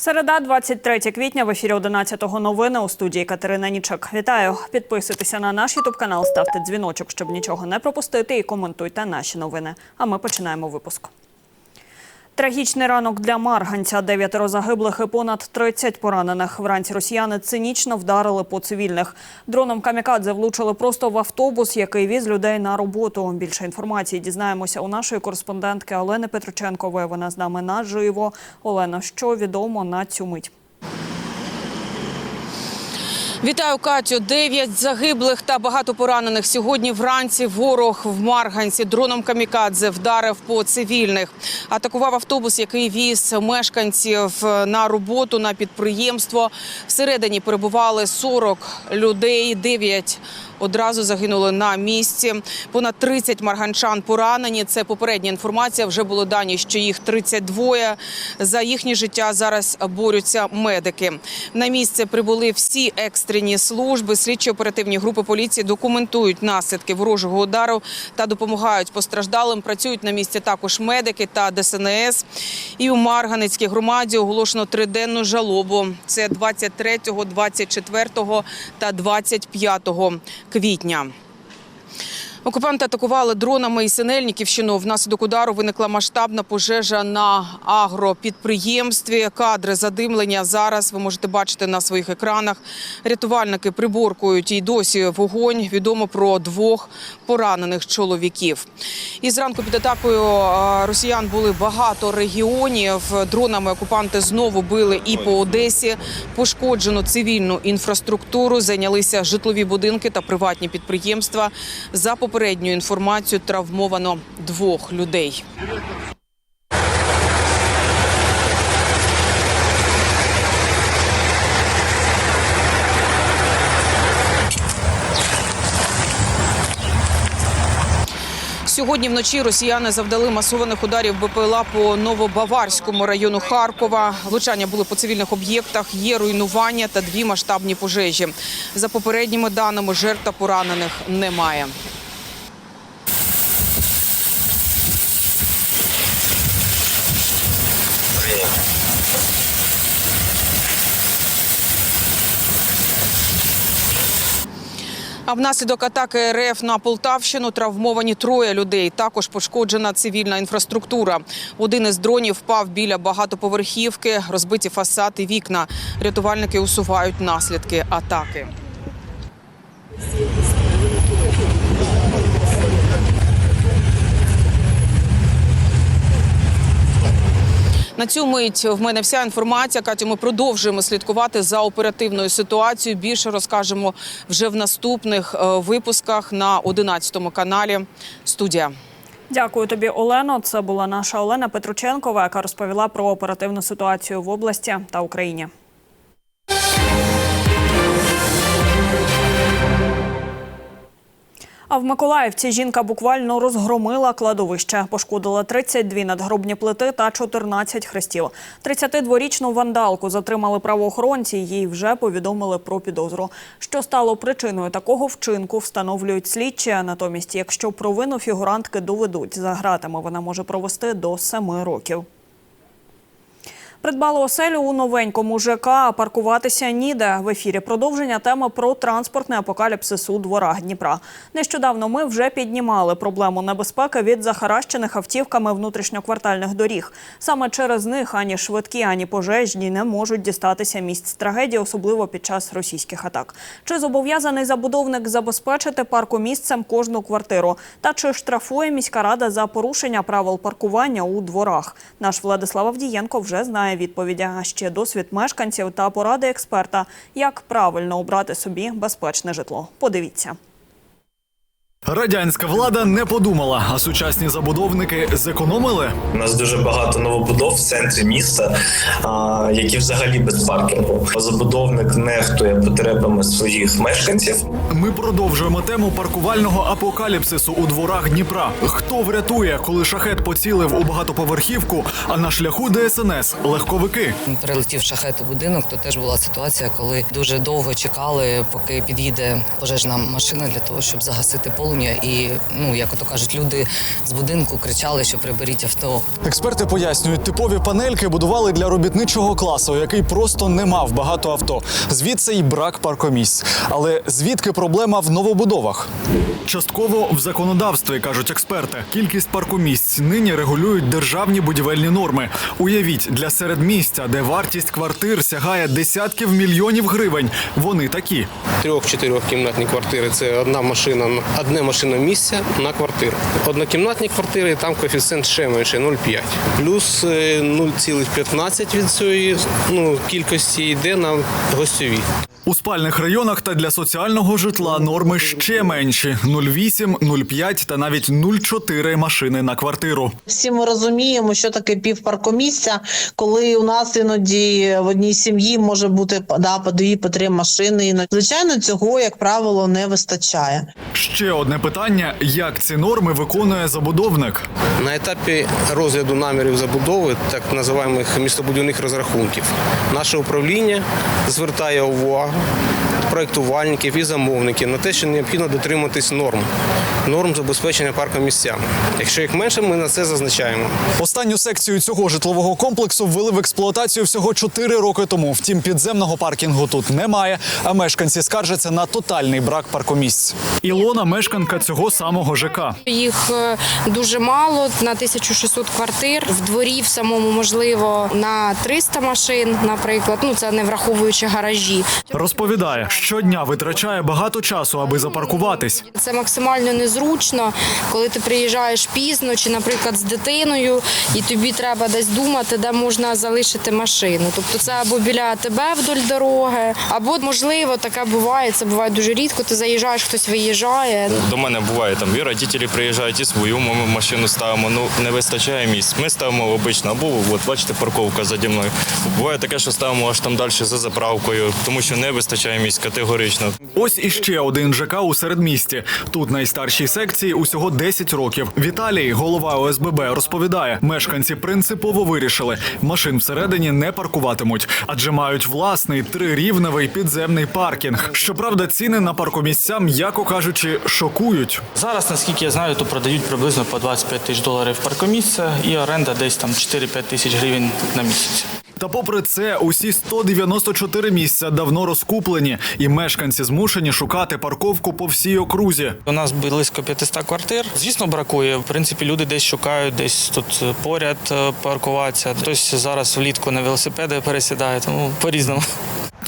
Середа, 23 квітня, в ефірі 11-го новини у студії Катерина Нічок. Вітаю! Підписуйтеся на наш ютуб канал, ставте дзвіночок, щоб нічого не пропустити, і коментуйте наші новини. А ми починаємо випуск. Трагічний ранок для Марганця. Дев'ятеро загиблих і понад 30 поранених. Вранці росіяни цинічно вдарили по цивільних. Дроном камікадзе влучили просто в автобус, який віз людей на роботу. Більше інформації дізнаємося у нашої кореспондентки Олени Петрученкової. Вона з нами наживо. Олена, що відомо на цю мить? Вітаю, Катю. Дев'ять загиблих та багато поранених. Сьогодні вранці ворог в Марганці дроном камікадзе вдарив по цивільних. Атакував автобус, який віз мешканців на роботу на підприємство. Всередині перебували 40 людей. Дев'ять одразу загинули на місці. Понад 30 марганчан поранені. Це попередня інформація. Вже було дані, що їх 32. За їхнє життя зараз борються медики. На місце прибули всі екстрені служби. Слідчо-оперативні групи поліції документують наслідки ворожого удару та допомагають постраждалим. Працюють на місці також медики та ДСНС. І у Марганецькій громаді оголошено триденну жалобу. Це 23, 24 та 25 квітня. Окупанти атакували дронами і Синельниківщину. Внаслідок удару виникла масштабна пожежа на агропідприємстві. Кадри задимлення зараз ви можете бачити на своїх екранах. Рятувальники приборкують і досі вогонь. Відомо про двох поранених чоловіків. І зранку під атакою росіян були багато регіонів. Дронами окупанти знову били і по Одесі. Пошкоджено цивільну інфраструктуру, зайнялися житлові будинки та приватні підприємства. За попередньою інформацією, травмовано двох людей. Сьогодні вночі росіяни завдали масованих ударів БПЛА по Новобаварському району Харкова. Влучання були по цивільних об'єктах, є руйнування та дві масштабні пожежі. За попередніми даними, жертв та поранених немає. А внаслідок атаки РФ на Полтавщину травмовані троє людей. Також пошкоджена цивільна інфраструктура. Один із дронів впав біля багатоповерхівки, розбиті фасад і вікна. Рятувальники усувають наслідки атаки. На цю мить в мене вся інформація. Катю, ми продовжуємо слідкувати за оперативною ситуацією. Більше розкажемо вже в наступних е, випусках на 11 каналі. Студія. Дякую тобі, Олено. Це була наша Олена Петрученкова, яка розповіла про оперативну ситуацію в області та Україні. А в Миколаївці жінка буквально розгромила кладовище, пошкодила 32 надгробні плити та 14 хрестів. 32-річну вандалку затримали правоохоронці. Їй вже повідомили про підозру. Що стало причиною такого вчинку, встановлюють слідчі. Натомість, якщо провину фігурантки доведуть за гратами, вона може провести до 7 років. Придбали оселю у новенькому ЖК, а паркуватися ніде. В ефірі продовження теми про транспортний апокаліпсис у дворах Дніпра. Нещодавно ми вже піднімали проблему небезпеки від захаращених автівками внутрішньоквартальних доріг. Саме через них ані швидкі, ані пожежні не можуть дістатися місць трагедії, особливо під час російських атак. Чи зобов'язаний забудовник забезпечити паркомісцем кожну квартиру? Та чи штрафує міська рада за порушення правил паркування у дворах? Наш Владислав Авдієнко вже знає відповіді. А ще досвід мешканців та поради експерта, як правильно обрати собі безпечне житло. Подивіться. Радянська влада не подумала, а сучасні забудовники зекономили. У нас дуже багато новобудов в центрі міста, які взагалі без паркінгу. Забудовник нехтує потребами своїх мешканців. Ми продовжуємо тему паркувального апокаліпсису у дворах Дніпра. Хто врятує, коли шахет поцілив у багатоповерхівку, а на шляху ДСНС легковики. Прилетів шахет у будинок, то теж була ситуація, коли дуже довго чекали, поки під'їде пожежна машина для того, щоб загасити полум'я. Полум'я, і ну як ото кажуть, люди з будинку кричали, що приберіть авто. Експерти пояснюють, типові панельки будували для робітничого класу, який просто не мав багато авто. Звідси й брак паркомісць. Але звідки проблема в новобудовах? Частково в законодавстві кажуть експерти. Кількість паркомісць нині регулюють державні будівельні норми. Уявіть, для середмістя, де вартість квартир сягає десятків мільйонів гривень. Вони такі. Трьох-чотирьох кімнатні квартири це одна машина, одне машина місця на квартиру. Однокімнатні квартири там коефіцієнт ще менше 0,5. Плюс е, 0,15 від цієї ну, кількості йде на гостьові. У спальних районах та для соціального житла норми ще менші: 0,8, 0,5 та навіть 0,4 машини на квартиру. Всі ми розуміємо, що таке півпаркомісця, коли у нас іноді в одній сім'ї може бути да, по дві, по три машини. Іноді. Звичайно, цього, як правило, не вистачає. Ще одне питання: як ці норми виконує забудовник? На етапі розгляду намірів забудови, так називаємих містобудівних розрахунків, наше управління звертає увагу Oh. Проєктувальників і замовників на те, що необхідно дотриматись норм, норм забезпечення парком місцями. Якщо їх менше, ми на це зазначаємо. Останню секцію цього житлового комплексу ввели в експлуатацію всього 4 роки тому. Втім, підземного паркінгу тут немає. А мешканці скаржаться на тотальний брак паркомісць. Ілона мешканка цього самого ЖК. Їх е, дуже мало на 1600 квартир. В дворі в самому можливо на 300 машин, наприклад. Ну це не враховуючи гаражі. Розповідає, щодня витрачає багато часу, аби запаркуватись. Це максимально незручно, коли ти приїжджаєш пізно, чи, наприклад, з дитиною, і тобі треба десь думати, де можна залишити машину. Тобто це або біля тебе вдоль дороги, або можливо таке буває. Це буває дуже рідко. Ти заїжджаєш, хтось виїжджає. До мене буває там і родителі приїжджають, і свою ми машину ставимо. Ну не вистачає місць. Ми ставимо обично, або от бачите, парковка заді мною. Буває таке, що ставимо аж там далі за заправкою, тому що не вистачає місць категорично. Ось іще один ЖК у середмісті. Тут найстаршій секції усього 10 років. Віталій, голова ОСББ, розповідає, мешканці принципово вирішили, машин всередині не паркуватимуть, адже мають власний трирівневий підземний паркінг. Щоправда, ціни на паркомісця, м'яко кажучи, шокують. Зараз, наскільки я знаю, то продають приблизно по 25 тисяч доларів паркомісце і оренда десь там 4-5 тисяч гривень на місяць. Та попри це, усі 194 місця давно розкуплені, і мешканці змушені шукати парковку по всій окрузі. У нас близько 500 квартир. Звісно, бракує. В принципі, люди десь шукають, десь тут поряд е, паркуватися. Хтось зараз влітку на велосипеди пересідає, тому по-різному.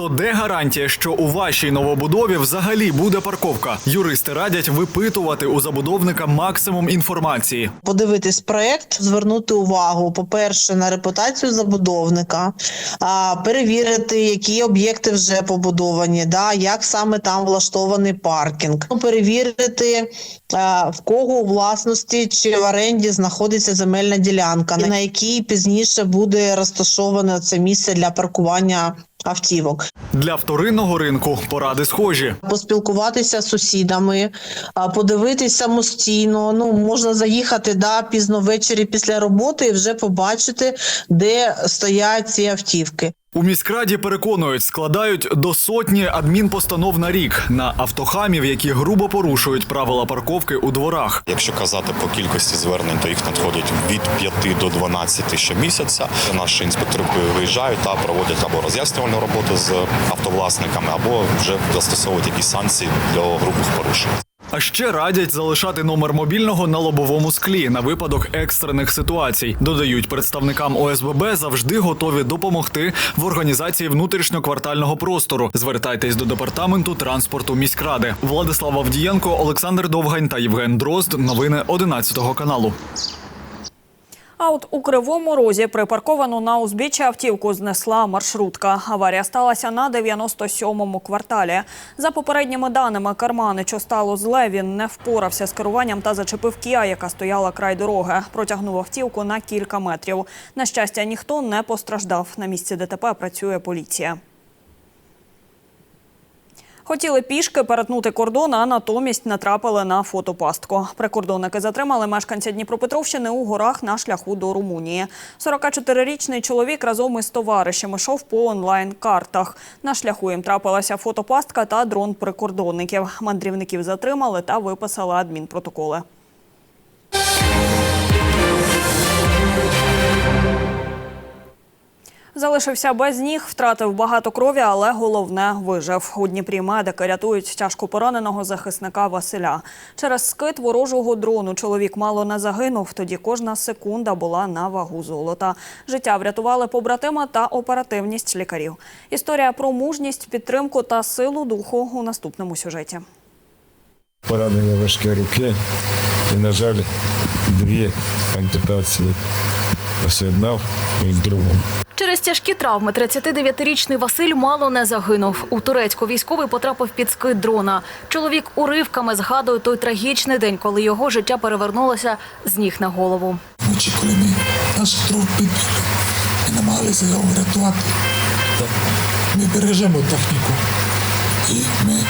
То де гарантія, що у вашій новобудові взагалі буде парковка? Юристи радять випитувати у забудовника максимум інформації. Подивитись проект, звернути увагу, по-перше, на репутацію забудовника, а, перевірити, які об'єкти вже побудовані, да, як саме там влаштований паркінг. Ну, Перевірити, в кого у власності чи в оренді знаходиться земельна ділянка, на якій пізніше буде розташоване це місце для паркування автівок. Для вторинного ринку поради схожі. поспілкуватися з сусідами, подивитися самостійно. Ну можна заїхати да пізно ввечері після роботи і вже побачити, де стоять ці автівки. У міськраді переконують, складають до сотні адмінпостанов на рік на автохамів, які грубо порушують правила парковки у дворах. Якщо казати по кількості звернень, то їх надходить від 5 до 12 щомісяця. Наші інспектори виїжджають та проводять або роз'яснювальну роботу з автовласниками, або вже застосовують якісь санкції для грубих порушень. А ще радять залишати номер мобільного на лобовому склі на випадок екстрених ситуацій. Додають представникам ОСББ завжди готові допомогти в організації внутрішньоквартального простору. Звертайтесь до департаменту транспорту міськради. Владислав Авдієнко, Олександр Довгань та Євген Дрозд. Новини 11 каналу. А от у Кривому Розі припарковану на узбіччя автівку знесла маршрутка. Аварія сталася на 97-му кварталі. За попередніми даними, Карманич стало зле. Він не впорався з керуванням та зачепив Кія, яка стояла край дороги. Протягнув автівку на кілька метрів. На щастя, ніхто не постраждав. На місці ДТП працює поліція. Хотіли пішки перетнути кордон, а натомість натрапили на фотопастку. Прикордонники затримали мешканця Дніпропетровщини у горах на шляху до Румунії. 44-річний чоловік разом із товаришем йшов по онлайн-картах. На шляху їм трапилася фотопастка та дрон прикордонників. Мандрівників затримали та виписали адмінпротоколи. Залишився без ніг, втратив багато крові, але головне вижив. У Дніпрі медики рятують тяжко пораненого захисника Василя. Через скид ворожого дрону чоловік мало не загинув. Тоді кожна секунда була на вагу золота. Життя врятували побратима та оперативність лікарів. Історія про мужність, підтримку та силу духу у наступному сюжеті. Поранення важке руки і, на жаль, дві ампутації пос'єднав і з другом. Через тяжкі травми 39-річний Василь мало не загинув. У Турецьку військовий потрапив під скид дрона. Чоловік уривками згадує той трагічний день, коли його життя перевернулося з ніг на голову. Вночі, коли ми наш труп і намагалися його врятувати, ми бережемо техніку. І ми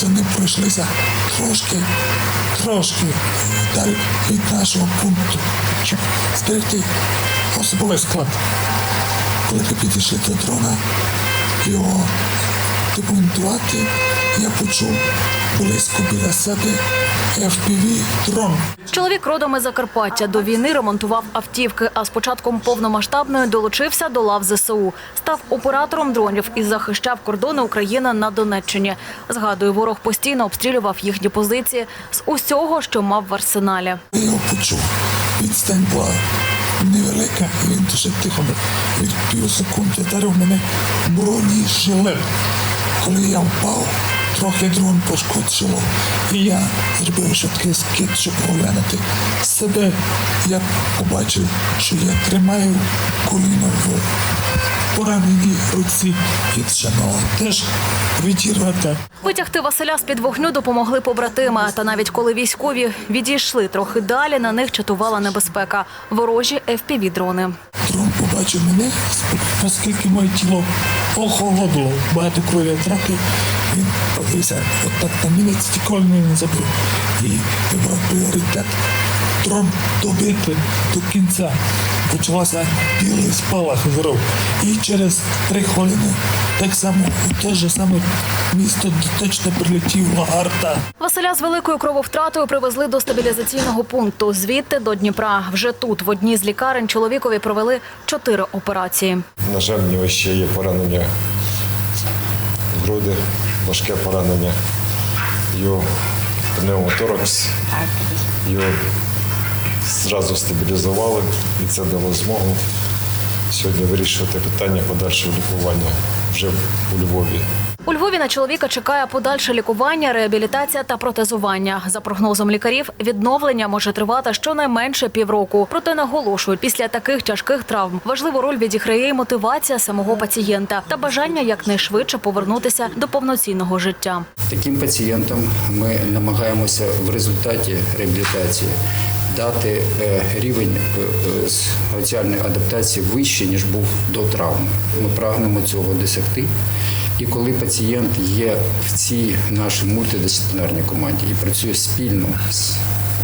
за ним пройшлися трошки, трошки далі від нашого пункту, щоб зберегти особовий склад. Коли ми підійшли до дрона, його демонтувати, я почув близько біля себе FPV дрон. Чоловік родом із Закарпаття до війни ремонтував автівки, а з початком повномасштабної долучився до лав ЗСУ. Став оператором дронів і захищав кордони України на Донеччині. Згадує, ворог постійно обстрілював їхні позиції з усього, що мав в арсеналі. Я його почув. Відстань була невелика, він дуже тихо від пів секунди дарив мене бронежилет. Коли я впав, трохи дрон пошкоджило. І я зробив швидкий скид, щоб оглянути себе. Я побачив, що я тримаю коліно в пораненій руці від шаного. Теж відірвати. Витягти Василя з-під вогню допомогли побратими. Та навіть коли військові відійшли трохи далі, на них чатувала небезпека – ворожі FPV-дрони. Дрон побачив мене, оскільки моє тіло охолодло, багато крові втратив. Він подивився, от так на мілець ніколи не забив. І вибрав пріоритет. Дрон добити до кінця. Почалася білий спалах зоров. І через три хвилини так само у те ж саме місто де точно прилетіла арта. Василя з великою крововтратою привезли до стабілізаційного пункту. Звідти до Дніпра. Вже тут, в одній з лікарень, чоловікові провели чотири операції. На жаль, в нього ще є поранення груди, важке поранення. Його пневмоторакс. Його зразу стабілізували, і це дало змогу сьогодні вирішувати питання подальшого лікування вже у Львові. У Львові на чоловіка чекає подальше лікування, реабілітація та протезування. За прогнозом лікарів, відновлення може тривати щонайменше півроку. Проте наголошують, після таких тяжких травм важливу роль відіграє і мотивація самого пацієнта та бажання якнайшвидше повернутися до повноцінного життя. Таким пацієнтам ми намагаємося в результаті реабілітації дати е, рівень е, е, соціальної адаптації вищий, ніж був до травми. Ми прагнемо цього досягти. І коли пацієнт є в цій нашій мультидисциплінарній команді і працює спільно з е,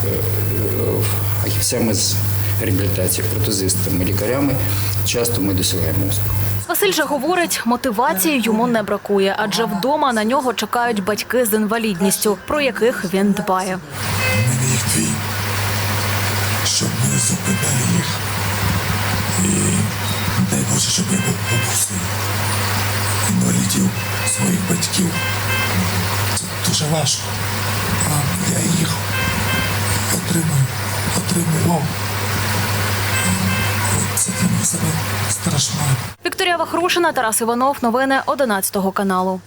е, фахівцями з реабілітації, протезистами, лікарями, часто ми досягаємо успіху. Василь же говорить, мотивації йому не бракує, адже вдома на нього чекають батьки з інвалідністю, про яких він дбає. Дві, щоб ми зупинили їх. І дай Боже, щоб я був опусний своїх батьків. Це дуже важко. А я їх отримую, отримував. Це для мене себе страшно. Вікторія Вахрушина, Тарас Іванов. Новини 11 каналу.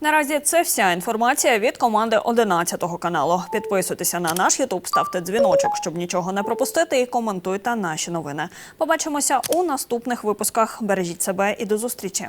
Наразі це вся інформація від команди 11 каналу. Підписуйтеся на наш Ютуб, ставте дзвіночок, щоб нічого не пропустити, і коментуйте наші новини. Побачимося у наступних випусках. Бережіть себе і до зустрічі.